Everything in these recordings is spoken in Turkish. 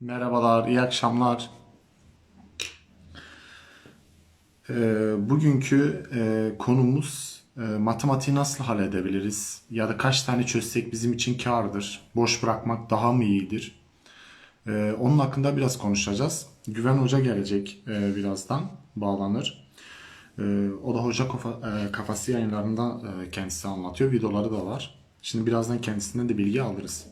Merhabalar, iyi akşamlar. Ee, bugünkü e, konumuz e, matematiği nasıl halledebiliriz? Ya da kaç tane çözsek bizim için kârdır? Boş bırakmak daha mı iyidir? Ee, onun hakkında biraz konuşacağız. Güven Hoca gelecek e, birazdan, bağlanır. Ee, o da Hoca Kafa- e, Kafası yayınlarında e, kendisi anlatıyor. Videoları da var. Şimdi birazdan kendisinden de bilgi alırız.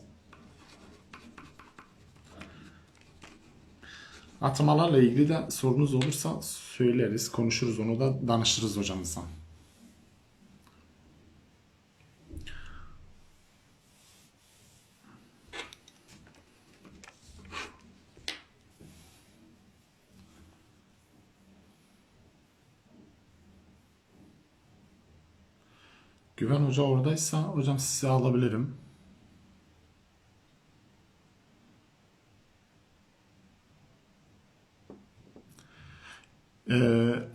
Atamalarla ilgili de sorunuz olursa söyleriz, konuşuruz onu da danışırız hocamızdan. Güven Hoca oradaysa hocam sizi alabilirim. Ee,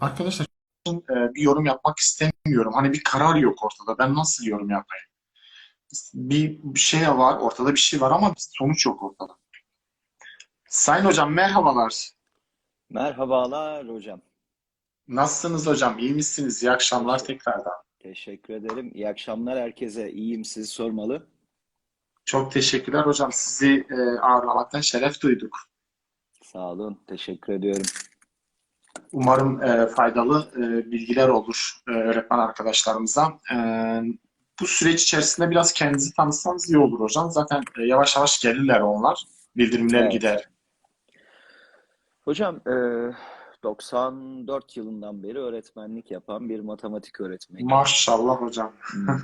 arkadaşlar e, bir yorum yapmak istemiyorum. Hani bir karar yok ortada. Ben nasıl yorum yapayım? Bir, bir şey var, ortada bir şey var ama bir sonuç yok ortada. Sayın hocam merhabalar. Merhabalar hocam. Nasılsınız hocam? İyi misiniz? İyi akşamlar tekrardan. Teşekkür ederim. İyi akşamlar herkese. İyiyim sizi sormalı. Çok teşekkürler hocam. Sizi e, ağırlamaktan şeref duyduk. Sağ olun. Teşekkür ediyorum. Umarım e, faydalı e, bilgiler olur e, öğretmen arkadaşlarımıza. E, bu süreç içerisinde biraz kendinizi tanıtsanız iyi olur hocam. Zaten e, yavaş yavaş gelirler onlar. Bildirimler Evet. gider. Hocam, e, 94 yılından beri öğretmenlik yapan bir matematik öğretmeniyim. Maşallah hocam.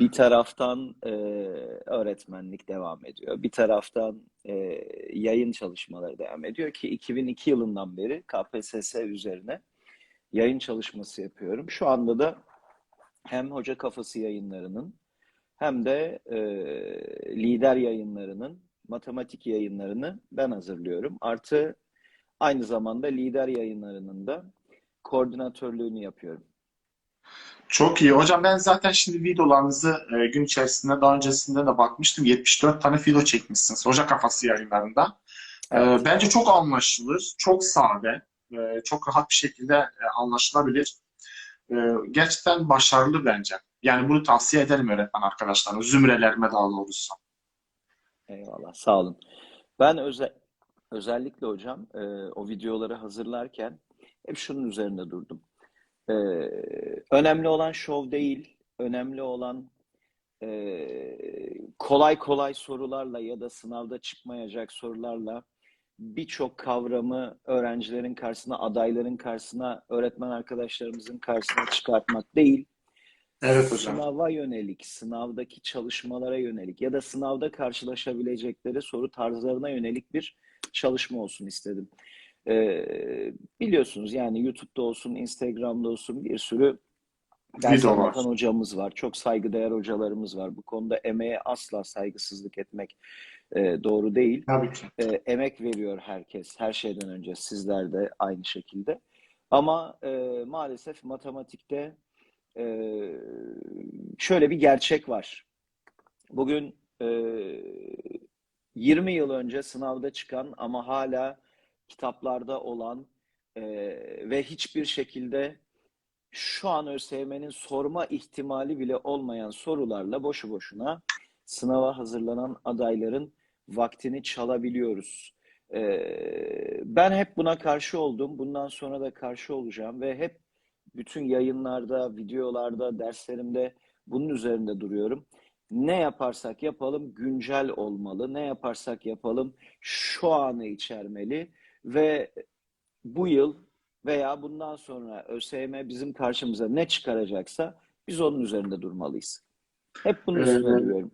Bir taraftan e, öğretmenlik devam ediyor. Bir taraftan e, yayın çalışmaları devam ediyor ki 2002 yılından beri KPSS üzerine yayın çalışması yapıyorum. Şu anda da hem Hoca Kafası yayınlarının hem de e, lider yayınlarının matematik yayınlarını ben hazırlıyorum. Artı aynı zamanda lider yayınlarının da koordinatörlüğünü yapıyorum. Çok iyi. Hocam ben zaten şimdi videolarınızı e, gün içerisinde daha öncesinde de bakmıştım. 74 tane video çekmişsiniz Hoca Kafası yayınlarında. E, Evet. bence çok anlaşılır, çok sade, e, çok rahat bir şekilde e, anlaşılabilir. E, gerçekten başarılı bence. Yani bunu tavsiye ederim öğretmen arkadaşlarıma, zümrelerime daha doğrusu. Eyvallah, sağ olun. Ben özel, özellikle hocam o videoları hazırlarken hep şunun üzerinde durdum. Önemli olan şov değil, önemli olan kolay kolay sorularla ya da sınavda çıkmayacak sorularla birçok kavramı öğrencilerin karşısına, adayların karşısına, öğretmen arkadaşlarımızın karşısına çıkartmak değil. Evet hocam. Sınava yönelik, sınavdaki çalışmalara yönelik ya da sınavda karşılaşabilecekleri soru tarzlarına yönelik bir çalışma olsun istedim. Ee, biliyorsunuz yani YouTube'da olsun, Instagram'da olsun bir sürü ders anlatan hocamız var. Çok saygıdeğer hocalarımız var. Bu konuda emeğe asla saygısızlık etmek e, doğru değil. Tabii ki. E, emek veriyor herkes, her şeyden önce sizler de aynı şekilde. Ama e, maalesef matematikte e, şöyle bir gerçek var. Bugün e, 20 yıl önce sınavda çıkan ama hala kitaplarda olan e, ve hiçbir şekilde şu an ÖSYM'nin sorma ihtimali bile olmayan sorularla boşu boşuna sınava hazırlanan adayların vaktini çalabiliyoruz. Ee, ben hep buna karşı oldum. Bundan sonra da karşı olacağım ve hep bütün yayınlarda, videolarda, derslerimde bunun üzerinde duruyorum. Ne yaparsak yapalım güncel olmalı. Ne yaparsak yapalım şu anı içermeli ve bu yıl veya bundan sonra ÖSYM bizim karşımıza ne çıkaracaksa biz onun üzerinde durmalıyız. Hep bunun üstüne Ee, duruyorum.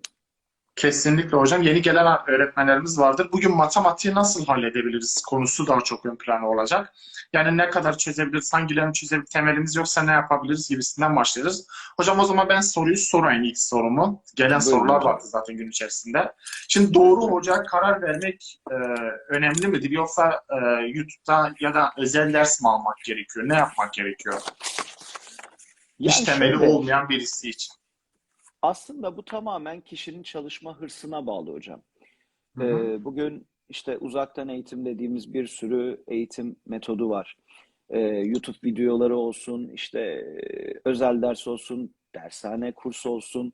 Kesinlikle hocam. Yeni gelen öğretmenlerimiz vardır. Bugün matematiği nasıl halledebiliriz konusu daha çok ön plana olacak. Yani ne kadar çözebiliriz, hangilerini çözebiliriz, temelimiz yoksa ne yapabiliriz gibisinden başlarız. Hocam o zaman ben soruyu sorayım ilk sorumu. Gelen Buyurun sorular vardı zaten gün içerisinde. Şimdi doğru hoca karar vermek e, önemli midir? Yoksa e, YouTube'da ya da özel ders mi almak gerekiyor? Ne yapmak gerekiyor? Hiç Yani temeli şöyle, olmayan birisi için. Aslında bu tamamen kişinin çalışma hırsına bağlı hocam. Hı hı. Ee, bugün işte uzaktan eğitim dediğimiz bir sürü eğitim metodu var. Ee, YouTube videoları olsun, işte e, özel ders olsun, dershane kursu olsun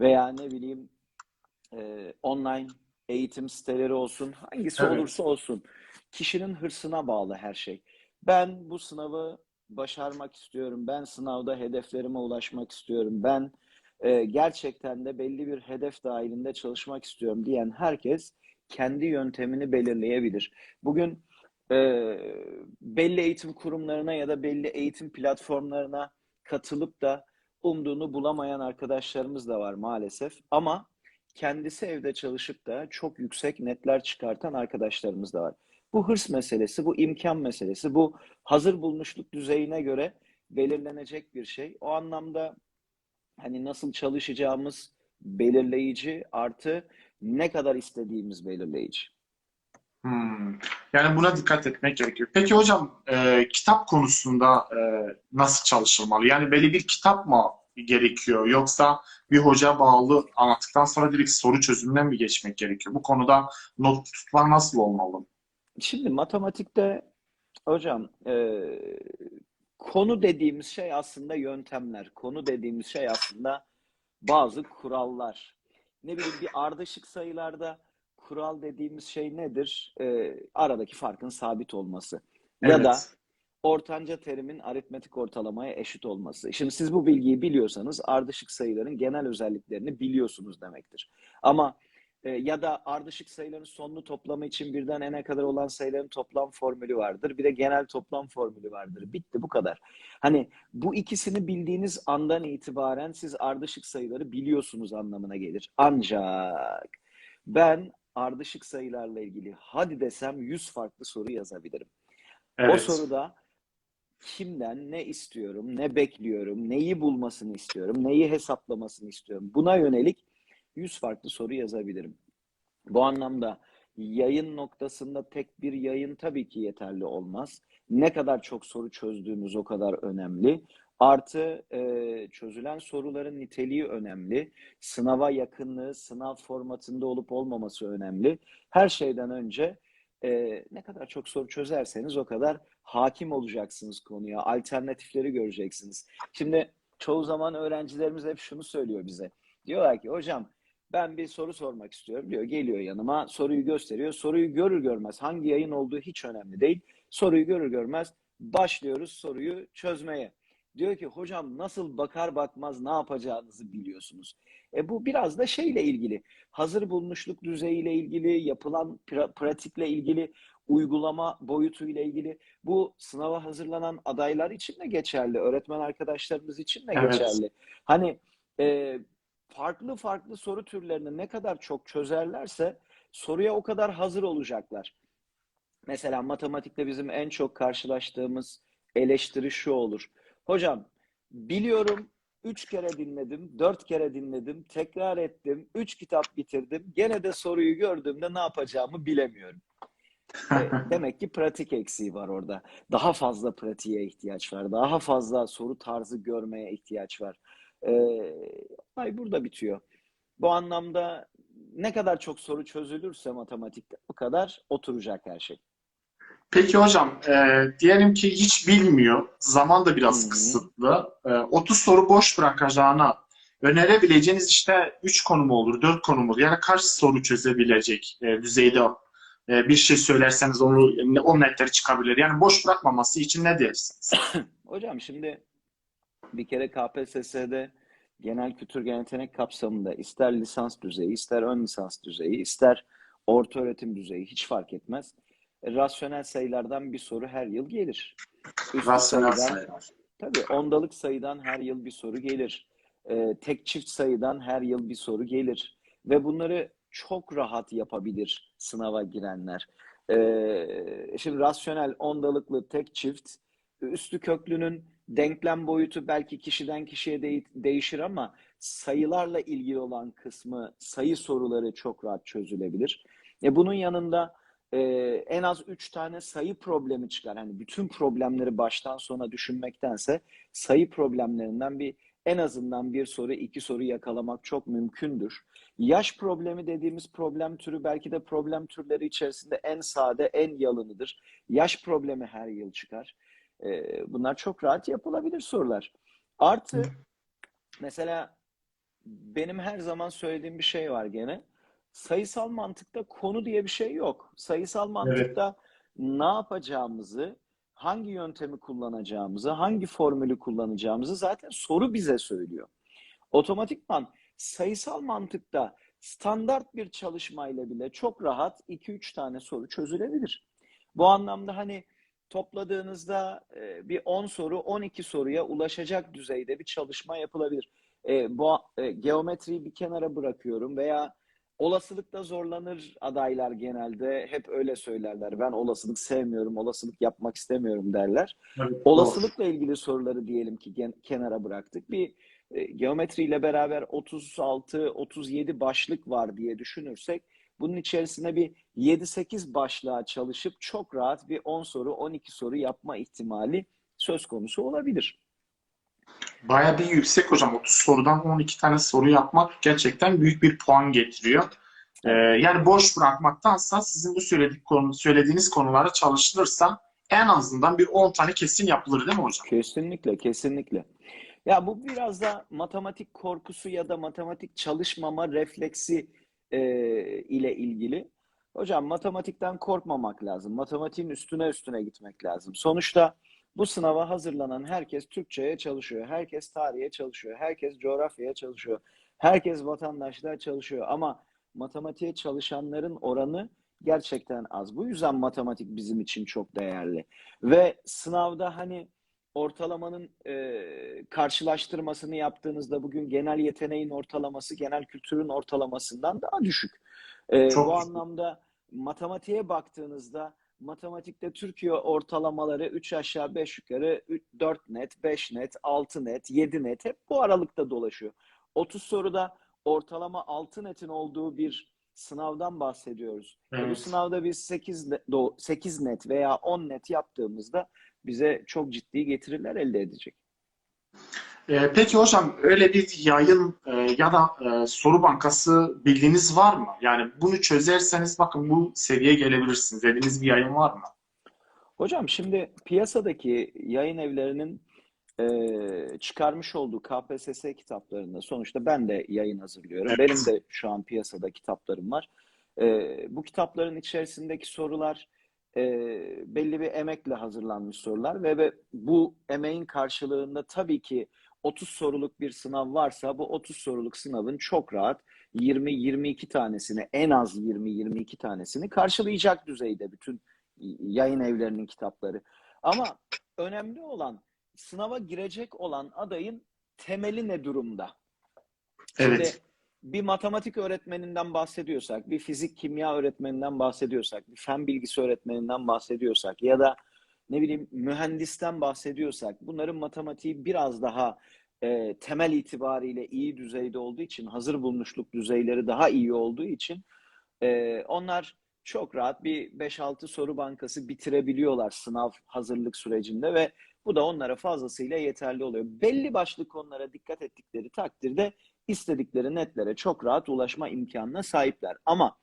veya ne bileyim e, online eğitim siteleri olsun, hangisi Evet. olursa olsun. Kişinin hırsına bağlı her şey. Ben bu sınavı başarmak istiyorum. Ben sınavda hedeflerime ulaşmak istiyorum. Ben e, gerçekten de belli bir hedef dahilinde çalışmak istiyorum diyen herkes kendi yöntemini belirleyebilir. Bugün e, belli eğitim kurumlarına ya da belli eğitim platformlarına katılıp da umduğunu bulamayan arkadaşlarımız da var maalesef. Ama kendisi evde çalışıp da çok yüksek netler çıkartan arkadaşlarımız da var. Bu hırs meselesi, bu imkan meselesi, bu hazır bulmuşluk düzeyine göre belirlenecek bir şey. O anlamda hani nasıl çalışacağımız belirleyici artı ne kadar istediğimiz belirleyici. Hmm. Yani buna dikkat etmek gerekiyor. Peki hocam e, kitap konusunda e, nasıl çalışılmalı? Yani belli bir kitap mı gerekiyor yoksa bir hoca bağlı anlattıktan sonra direkt soru çözümünden mi geçmek gerekiyor? Bu konuda not tutma nasıl olmalı? Şimdi matematikte hocam e, konu dediğimiz şey aslında yöntemler. Konu dediğimiz şey aslında bazı kurallar. Ne bileyim bir ardışık sayılarda kural dediğimiz şey nedir? E, aradaki farkın sabit olması. Ya da Evet. ortanca terimin aritmetik ortalamaya eşit olması. Şimdi siz bu bilgiyi biliyorsanız ardışık sayıların genel özelliklerini biliyorsunuz demektir. Ama e, ya da ardışık sayıların sonlu toplamı için birden n'e kadar olan sayıların toplam formülü vardır. Bir de genel toplam formülü vardır. Bitti bu kadar. Hani bu ikisini bildiğiniz andan itibaren siz ardışık sayıları biliyorsunuz anlamına gelir. Ancak ben ardışık sayılarla ilgili hadi desem 100 farklı soru yazabilirim. O Evet. soruda kimden ne istiyorum, ne bekliyorum, neyi bulmasını istiyorum, neyi hesaplamasını istiyorum. Buna yönelik 100 farklı soru yazabilirim. Bu anlamda yayın noktasında tek bir yayın tabii ki yeterli olmaz. Ne kadar çok soru çözdüğünüz o kadar önemli. Artı e, çözülen soruların niteliği önemli. Sınava yakınlığı, sınav formatında olup olmaması önemli. Her şeyden önce e, ne kadar çok soru çözerseniz o kadar hakim olacaksınız konuya. Alternatifleri göreceksiniz. Şimdi çoğu zaman öğrencilerimiz hep şunu söylüyor bize. Diyorlar ki hocam ben bir soru sormak istiyorum diyor. Geliyor yanıma soruyu gösteriyor. Soruyu görür görmez hangi yayın olduğu hiç önemli değil. Soruyu görür görmez başlıyoruz soruyu çözmeye. Diyor ki hocam nasıl bakar bakmaz ne yapacağınızı biliyorsunuz. E bu biraz da şeyle ilgili. Hazır bulmuşluk düzeyiyle ilgili, yapılan pra- pratikle ilgili, uygulama boyutuyla ilgili. Bu sınava hazırlanan adaylar için de geçerli, öğretmen arkadaşlarımız için de Evet. geçerli. Hani e, farklı farklı soru türlerini ne kadar çok çözerlerse soruya o kadar hazır olacaklar. Mesela matematikte bizim en çok karşılaştığımız eleştiri şu olur. Hocam biliyorum, üç kere dinledim, dört kere dinledim, tekrar ettim, üç kitap bitirdim. Gene de soruyu gördüğümde ne yapacağımı bilemiyorum. Demek ki pratik eksiği var orada. Daha fazla pratiğe ihtiyaç var. Daha fazla soru tarzı görmeye ihtiyaç var. E, olay burada bitiyor. Bu anlamda ne kadar çok soru çözülürse matematikte o kadar oturacak her şey. Peki hocam, e, diyelim ki hiç bilmiyor, zaman da biraz Hı hı. kısıtlı. E, 30 soru boş bırakacağına önerebileceğiniz işte 3 konu mu olur, 4 konu mu olur? Yani kaç soru çözebilecek e, düzeyde bir şey söylerseniz onu, o netleri çıkabilir. Yani boş bırakmaması için ne dersiniz? Hocam şimdi bir kere KPSS'de genel kültür genel yetenek kapsamında ister lisans düzeyi, ister ön lisans düzeyi, ister orta öğretim düzeyi hiç fark etmez. E, Rasyonel sayılardan bir soru her yıl gelir. Üslü Rasyonel sayıdan, sayılar. tabii ondalık sayıdan her yıl bir soru gelir. E, tek çift sayıdan her yıl bir soru gelir. Ve bunları çok rahat yapabilir sınava girenler. E, şimdi rasyonel, ondalıklı, tek çift, üstü köklünün denklem boyutu belki kişiden kişiye de- değişir ama sayılarla ilgili olan kısmı sayı soruları çok rahat çözülebilir. E bunun yanında e, en az üç tane sayı problemi çıkar. Hani bütün problemleri baştan sona düşünmektense sayı problemlerinden bir en azından bir soru, iki soru yakalamak çok mümkündür. Yaş problemi dediğimiz problem türü belki de problem türleri içerisinde en sade, en yalınıdır. Yaş problemi her yıl çıkar. Ee, bunlar çok rahat yapılabilir sorular. Artı mesela benim her zaman söylediğim bir şey var gene. Sayısal mantıkta konu diye bir şey yok. Sayısal mantıkta ne yapacağımızı, hangi yöntemi kullanacağımızı, hangi formülü kullanacağımızı zaten soru bize söylüyor. Otomatikman sayısal mantıkta standart bir çalışmayla bile çok rahat 2-3 tane soru çözülebilir. Bu anlamda hani topladığınızda e, bir 10 soru 12 soruya ulaşacak düzeyde bir çalışma yapılabilir. E, bu e, geometriyi bir kenara bırakıyorum veya olasılıkta zorlanır adaylar genelde hep öyle söylerler. Ben olasılık sevmiyorum, olasılık yapmak istemiyorum derler. Evet, doğru. Olasılıkla ilgili soruları diyelim ki gen- kenara bıraktık. Bir e, geometriyle beraber 36-37 başlık var diye düşünürsek bunun içerisine bir 7-8 başlığa çalışıp çok rahat bir 10 soru, 12 soru yapma ihtimali söz konusu olabilir. Baya bir yüksek hocam. 30 sorudan 12 tane soru yapmak gerçekten büyük bir puan getiriyor. Ee, yani boş bırakmaktansa sizin bu söyledik konu, söylediğiniz konulara çalışılırsa en azından bir 10 tane kesin yapılır değil mi hocam? Kesinlikle, kesinlikle. Ya bu biraz da matematik korkusu ya da matematik çalışmama refleksi e, ile ilgili. Hocam matematikten korkmamak lazım. Matematiğin üstüne üstüne gitmek lazım. Sonuçta bu sınava hazırlanan herkes Türkçe'ye çalışıyor. Herkes tarihe çalışıyor. Herkes coğrafyaya çalışıyor. Herkes vatandaşlığa çalışıyor. Ama matematiğe çalışanların oranı gerçekten az. Bu yüzden matematik bizim için çok değerli. Ve sınavda hani ortalamanın e, karşılaştırmasını yaptığınızda bugün genel yeteneğin ortalaması genel kültürün ortalamasından daha düşük. E, Çok bu düşük. anlamda matematiğe baktığınızda matematikte Türkiye ortalamaları 3 aşağı 5 yukarı 4 net, 5 net, 6 net, 7 net hep bu aralıkta dolaşıyor. 30 soruda ortalama 6 netin olduğu bir sınavdan bahsediyoruz. E, bu Evet. sınavda biz 8, net, 8 net veya 10 net yaptığımızda bize çok ciddi getiriler elde edecek. Ee, peki hocam öyle bir yayın e, ya da e, soru bankası bildiğiniz var mı? Yani bunu çözerseniz bakın bu seviyeye gelebilirsiniz dediğiniz bir yayın var mı? Hocam şimdi piyasadaki yayın evlerinin e, çıkarmış olduğu KPSS kitaplarında sonuçta ben de yayın hazırlıyorum. Evet. Benim de şu an piyasada kitaplarım var. E, bu kitapların içerisindeki sorular e, belli bir emekle hazırlanmış sorular ve, ve bu emeğin karşılığında tabii ki 30 soruluk bir sınav varsa bu 30 soruluk sınavın çok rahat 20-22 tanesini en az 20-22 tanesini karşılayacak düzeyde bütün yayın evlerinin kitapları. Ama önemli olan sınava girecek olan adayın temeli ne durumda? Şimdi Evet. bir matematik öğretmeninden bahsediyorsak, bir fizik kimya öğretmeninden bahsediyorsak, bir fen bilgisi öğretmeninden bahsediyorsak ya da ne bileyim mühendisten bahsediyorsak bunların matematiği biraz daha e, temel itibariyle iyi düzeyde olduğu için, hazır bulmuşluk düzeyleri daha iyi olduğu için e, onlar çok rahat bir 5-6 soru bankası bitirebiliyorlar sınav hazırlık sürecinde ve bu da onlara fazlasıyla yeterli oluyor. Belli başlı konulara dikkat ettikleri takdirde istedikleri netlere çok rahat ulaşma imkanına sahipler. Ama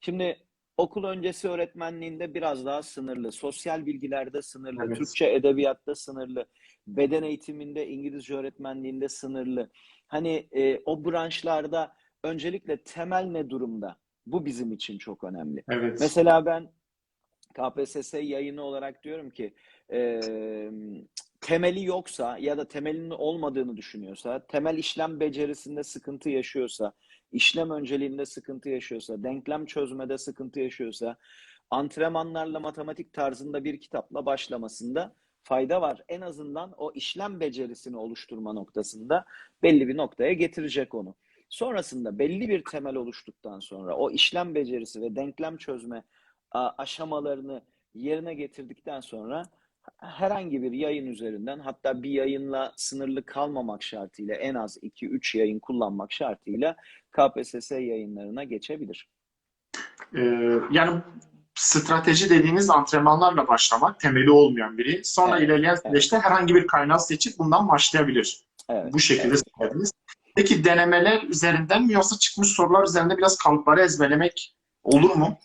şimdi okul öncesi öğretmenliğinde biraz daha sınırlı, sosyal bilgilerde sınırlı, Evet. Türkçe edebiyatta sınırlı, beden eğitiminde, İngilizce öğretmenliğinde sınırlı. Hani e, o branşlarda öncelikle temel ne durumda? Bu bizim için çok önemli. Evet. Mesela ben KPSS yayını olarak diyorum ki e, temeli yoksa ya da temelinin olmadığını düşünüyorsa, temel işlem becerisinde sıkıntı yaşıyorsa, işlem önceliğinde sıkıntı yaşıyorsa, denklem çözmede sıkıntı yaşıyorsa, antrenmanlarla matematik tarzında bir kitapla başlamasında fayda var. En azından o işlem becerisini oluşturma noktasında belli bir noktaya getirecek onu. Sonrasında belli bir temel oluştuktan sonra o işlem becerisi ve denklem çözme aşamalarını yerine getirdikten sonra herhangi bir yayın üzerinden hatta bir yayınla sınırlı kalmamak şartıyla en az 2-3 yayın kullanmak şartıyla KPSS yayınlarına geçebilir. Ee, yani strateji dediğiniz antrenmanlarla başlamak temeli olmayan biri. Sonra Evet, ilerleyen evet. süreçte herhangi bir kaynağı seçip bundan başlayabilir. Evet. Bu şekilde söylediniz. Peki denemeler üzerinden mi yoksa çıkmış sorular üzerinde biraz kalıpları ezberlemek olur mu?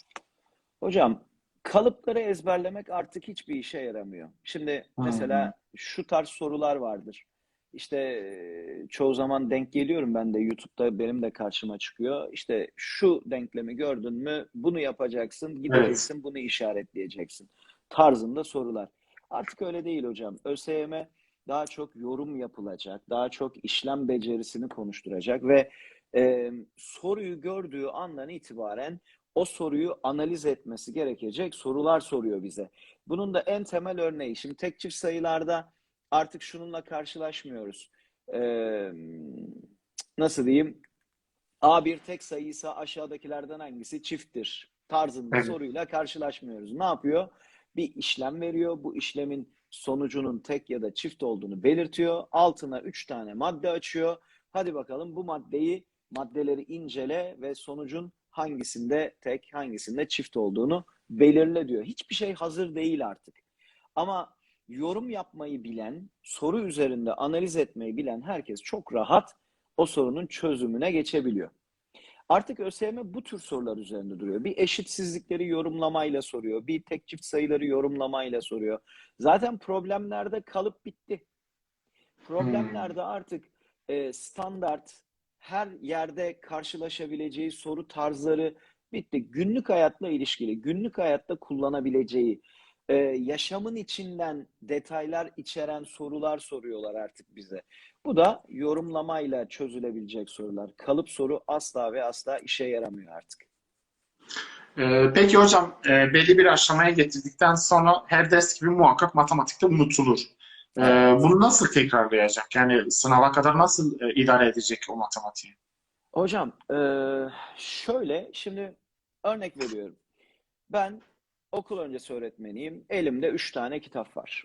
Hocam kalıpları ezberlemek artık hiçbir işe yaramıyor. Şimdi mesela şu tarz sorular vardır. İşte çoğu zaman denk geliyorum ben de YouTube'da benim de karşıma çıkıyor. İşte şu denklemi gördün mü bunu yapacaksın, gideceksin bunu işaretleyeceksin tarzında sorular. Artık öyle değil hocam. ÖSYM daha çok yorum yapılacak, daha çok işlem becerisini konuşturacak ve e, soruyu gördüğü andan itibaren o soruyu analiz etmesi gerekecek sorular soruyor bize. Bunun da en temel örneği. Şimdi tek çift sayılarda artık şununla karşılaşmıyoruz. Ee, nasıl diyeyim? A bir tek sayıysa aşağıdakilerden hangisi çifttir? Tarzında Evet. soruyla karşılaşmıyoruz. Ne yapıyor? Bir işlem veriyor. Bu işlemin sonucunun tek ya da çift olduğunu belirtiyor. Altına üç tane madde açıyor. Hadi bakalım bu maddeyi, maddeleri incele ve sonucun hangisinde tek, hangisinde çift olduğunu belirle diyor. Hiçbir şey hazır değil artık. Ama yorum yapmayı bilen, soru üzerinde analiz etmeyi bilen herkes çok rahat o sorunun çözümüne geçebiliyor. Artık ÖSYM bu tür sorular üzerinde duruyor. Bir eşitsizlikleri yorumlamayla soruyor. Bir tek çift sayıları yorumlamayla soruyor. Zaten problemlerde kalıp bitti. Problemlerde artık e, standart her yerde karşılaşabileceği soru tarzları bitti. Günlük hayatla ilişkili, günlük hayatta kullanabileceği, e, yaşamın içinden detaylar içeren sorular soruyorlar artık bize. Bu da yorumlamayla çözülebilecek sorular. Kalıp soru asla ve asla işe yaramıyor artık. Ee, peki hocam e, belli bir aşamaya getirdikten sonra her ders gibi muhakkak matematikte unutulur. Ee, bunu nasıl tekrarlayacak? Yani sınava kadar nasıl e, idare edecek o matematiği? Hocam, eee, şöyle şimdi örnek veriyorum. Ben okul öncesi öğretmeniyim. Elimde üç tane kitap var.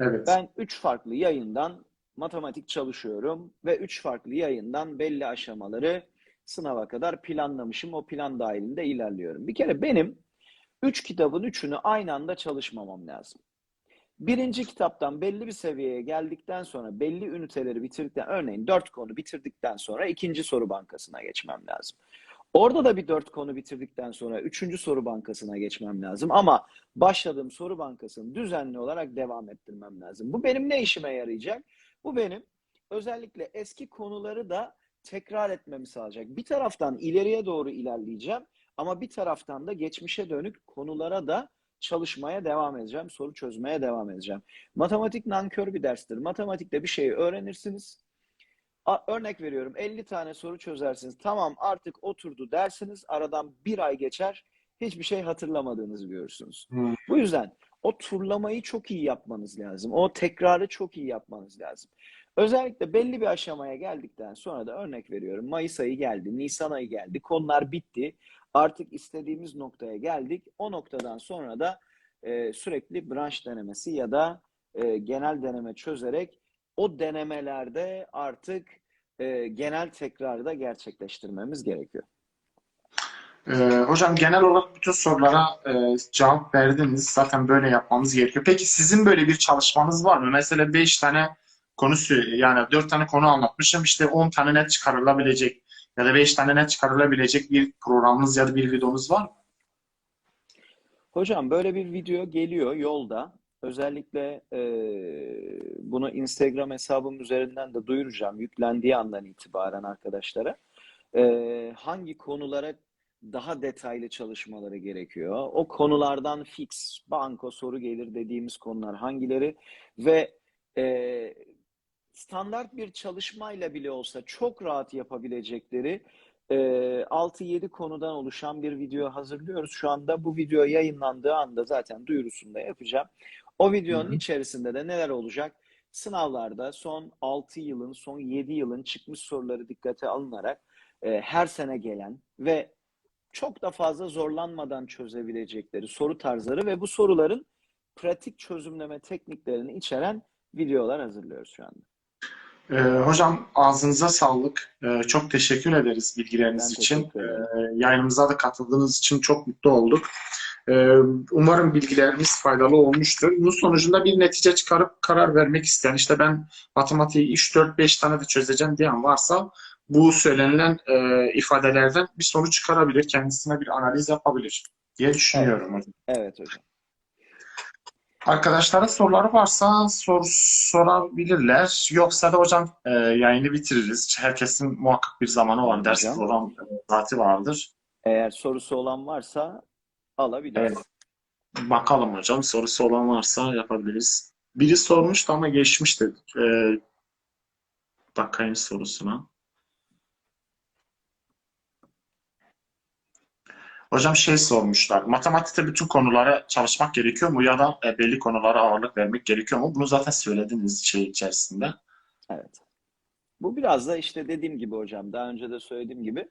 Evet. Ben üç farklı yayından matematik çalışıyorum ve üç farklı yayından belli aşamaları sınava kadar planlamışım. O plan dahilinde ilerliyorum. Bir kere benim üç kitabın üçünü aynı anda çalışmamam lazım. Birinci kitaptan belli bir seviyeye geldikten sonra belli üniteleri bitirdikten örneğin dört konu bitirdikten sonra ikinci soru bankasına geçmem lazım. Orada da bir dört konu bitirdikten sonra üçüncü soru bankasına geçmem lazım. Ama başladığım soru bankasını düzenli olarak devam ettirmem lazım. Bu benim ne işime yarayacak? Bu benim özellikle eski konuları da tekrar etmemi sağlayacak. Bir taraftan ileriye doğru ilerleyeceğim ama bir taraftan da geçmişe dönük konulara da çalışmaya devam edeceğim, soru çözmeye devam edeceğim. Matematik nankör bir derstir. Matematikte bir şeyi öğrenirsiniz. Örnek veriyorum 50 tane soru çözersiniz. Tamam artık oturdu dersiniz. Aradan bir ay geçer. Hiçbir şey hatırlamadığınızı görürsünüz. Hmm. Bu yüzden o turlamayı çok iyi yapmanız lazım. O tekrarı çok iyi yapmanız lazım. Özellikle belli bir aşamaya geldikten sonra da örnek veriyorum. Mayıs ayı geldi, Nisan ayı geldi. Konular bitti. Artık istediğimiz noktaya geldik. O noktadan sonra da e, sürekli branş denemesi ya da e, genel deneme çözerek o denemelerde artık e, genel tekrarı da gerçekleştirmemiz gerekiyor. Ee, hocam genel olarak bütün sorulara e, cevap verdiniz. Zaten böyle yapmamız gerekiyor. Peki sizin böyle bir çalışmanız var mı? Mesela 5 tane konu sö- yani 4 tane konu anlatmışım. İşte 10 tane net çıkarılabilecek ya da 5 tane net çıkarılabilecek bir programınız ya da bir videonuz var mı? Hocam böyle bir video geliyor yolda. Özellikle e, bunu Instagram hesabım üzerinden de duyuracağım yüklendiği andan itibaren arkadaşlara. E, hangi konulara daha detaylı çalışmaları gerekiyor? O konulardan fix, banko soru gelir dediğimiz konular hangileri? Ve e, standart bir çalışmayla bile olsa çok rahat yapabilecekleri e, 6-7 konudan oluşan bir video hazırlıyoruz. Şu anda bu video yayınlandığı anda zaten duyurusunu da yapacağım. O videonun Hı hı. içerisinde de neler olacak? Sınavlarda son 6 yılın, son 7 yılın çıkmış soruları dikkate alınarak e, her sene gelen ve çok da fazla zorlanmadan çözebilecekleri soru tarzları ve bu soruların pratik çözümleme tekniklerini içeren videolar hazırlıyoruz şu anda. Ee, hocam ağzınıza sağlık. Ee, çok teşekkür ederiz bilgileriniz Ben için. Ee, yayınımıza da katıldığınız için çok mutlu olduk. Ee, umarım bilgilerimiz faydalı olmuştur. Bunun sonucunda bir netice çıkarıp karar vermek isteyen, işte ben matematiği 3, 4, 5 tane de çözeceğim diyen varsa bu söylenilen e, ifadelerden bir sonuç çıkarabilir, kendisine bir analiz yapabilir diye düşünüyorum hocam. Evet hocam. Arkadaşlara soruları varsa sor, sorabilirler. Yoksa da hocam e, yayını bitiririz. Herkesin muhakkak bir zamanı var. Ders Hocam. program e, saati vardır. Eğer sorusu olan varsa alabiliriz. Evet. Bakalım hocam. Sorusu olan varsa yapabiliriz. Biri sormuştu ama geçmişti. E, bakayım sorusuna. Hocam şey sormuşlar. Matematikte bütün konulara çalışmak gerekiyor mu ya da e, belli konulara ağırlık vermek gerekiyor mu? Bunu zaten söylediniz şey içerisinde. Evet. Bu biraz da işte dediğim gibi hocam, daha önce de söylediğim gibi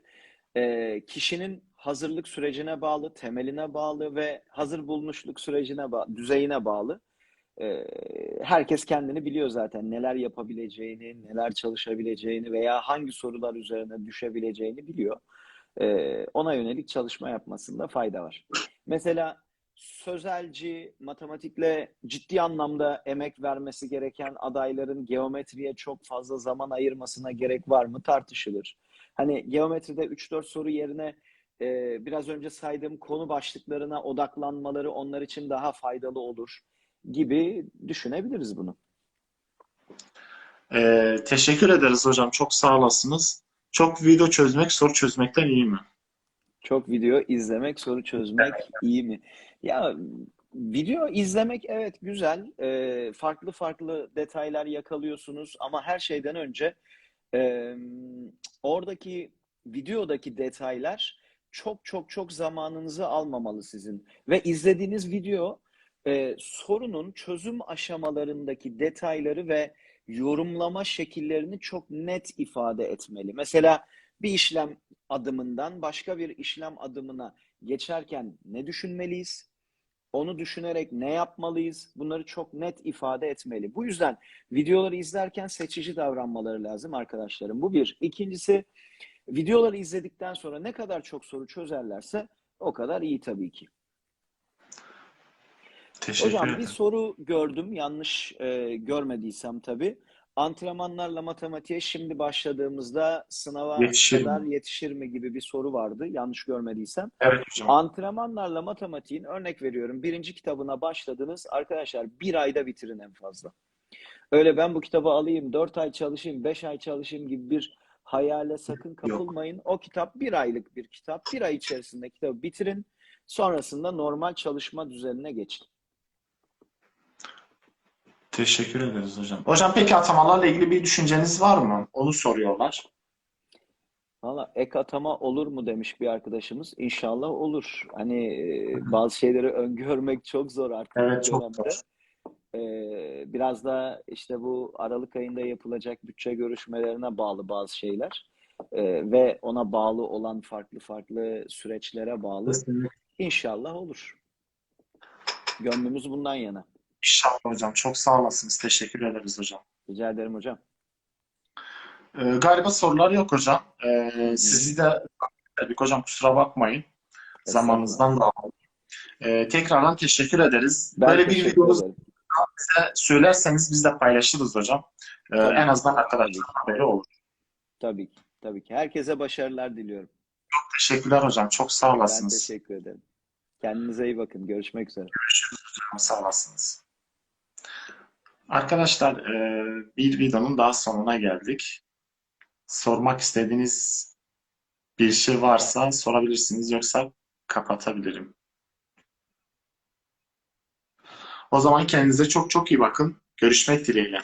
e, kişinin hazırlık sürecine bağlı, temeline bağlı ve hazır bulunuşluk sürecine bağlı, düzeyine bağlı. E, herkes kendini biliyor zaten neler yapabileceğini, neler çalışabileceğini veya hangi sorular üzerine düşebileceğini biliyor. E, ona yönelik çalışma yapmasında fayda var. Mesela sözelci, matematikle ciddi anlamda emek vermesi gereken adayların geometriye çok fazla zaman ayırmasına gerek var mı tartışılır. Hani geometride 3-4 soru yerine e, biraz önce saydığım konu başlıklarına odaklanmaları onlar için daha faydalı olur gibi düşünebiliriz bunu. Ee, teşekkür ederiz hocam. Çok sağ olasınız. Çok video çözmek soru çözmekten iyi mi? Çok video izlemek, soru çözmek iyi mi? Ya video izlemek evet güzel. Ee, farklı farklı detaylar yakalıyorsunuz ama her şeyden önce e, oradaki videodaki detaylar çok çok çok zamanınızı almamalı sizin. Ve izlediğiniz video e, sorunun çözüm aşamalarındaki detayları ve yorumlama şekillerini çok net ifade etmeli. Mesela bir işlem adımından başka bir işlem adımına geçerken ne düşünmeliyiz? Onu düşünerek ne yapmalıyız? Bunları çok net ifade etmeli. Bu yüzden videoları izlerken seçici davranmaları lazım arkadaşlarım. Bu bir. İkincisi videoları izledikten sonra ne kadar çok soru çözerlerse o kadar iyi tabii ki. Teşekkür Hocam bir ederim. soru gördüm yanlış e, görmediysem tabii. Antrenmanlarla matematiğe şimdi başladığımızda sınava Yetişir kadar mi? yetişir mi gibi bir soru vardı yanlış görmediysem. Evet hocam. Antrenmanlarla matematiğin örnek veriyorum birinci kitabına başladınız arkadaşlar bir ayda bitirin en fazla. Öyle ben bu kitabı alayım dört ay çalışayım beş ay çalışayım gibi bir hayale sakın kapılmayın. O kitap bir aylık bir kitap. Bir ay içerisinde kitabı bitirin. Sonrasında normal çalışma düzenine geçin. Teşekkür ederiz hocam. Hocam peki atamalarla ilgili bir düşünceniz var mı? Onu soruyorlar. Valla ek atama olur mu demiş bir arkadaşımız. İnşallah olur. Hani e, bazı şeyleri öngörmek çok zor artık Evet çok dönemde. zor. Ee, biraz da işte bu Aralık ayında yapılacak bütçe görüşmelerine bağlı bazı şeyler Ee, ve ona bağlı olan farklı farklı süreçlere bağlı. Kesinlikle. İnşallah olur. Gönlümüz bundan yana. İnşallah hocam. Çok sağ olasınız. Teşekkür ederiz hocam. Rica ederim hocam. Ee, galiba sorular yok hocam. Ee, sizi de dedik hocam kusura bakmayın. Zamanınızdan da aldım. Ee, tekrardan teşekkür ederiz. Ben Böyle bir videomuz bize söylerseniz biz de paylaşırız hocam. Ee, Tabii. en azından arkadaşlar haberi olur. Tabii ki. Tabii ki. Herkese başarılar diliyorum. Teşekkürler hocam. Çok sağ Ben olasınız. teşekkür ederim. Kendinize iyi bakın. Görüşmek üzere. Sağ olasınız. Arkadaşlar e, bir videonun daha sonuna geldik. Sormak istediğiniz bir şey varsa sorabilirsiniz yoksa kapatabilirim. O zaman kendinize çok çok iyi bakın. Görüşmek dileğiyle.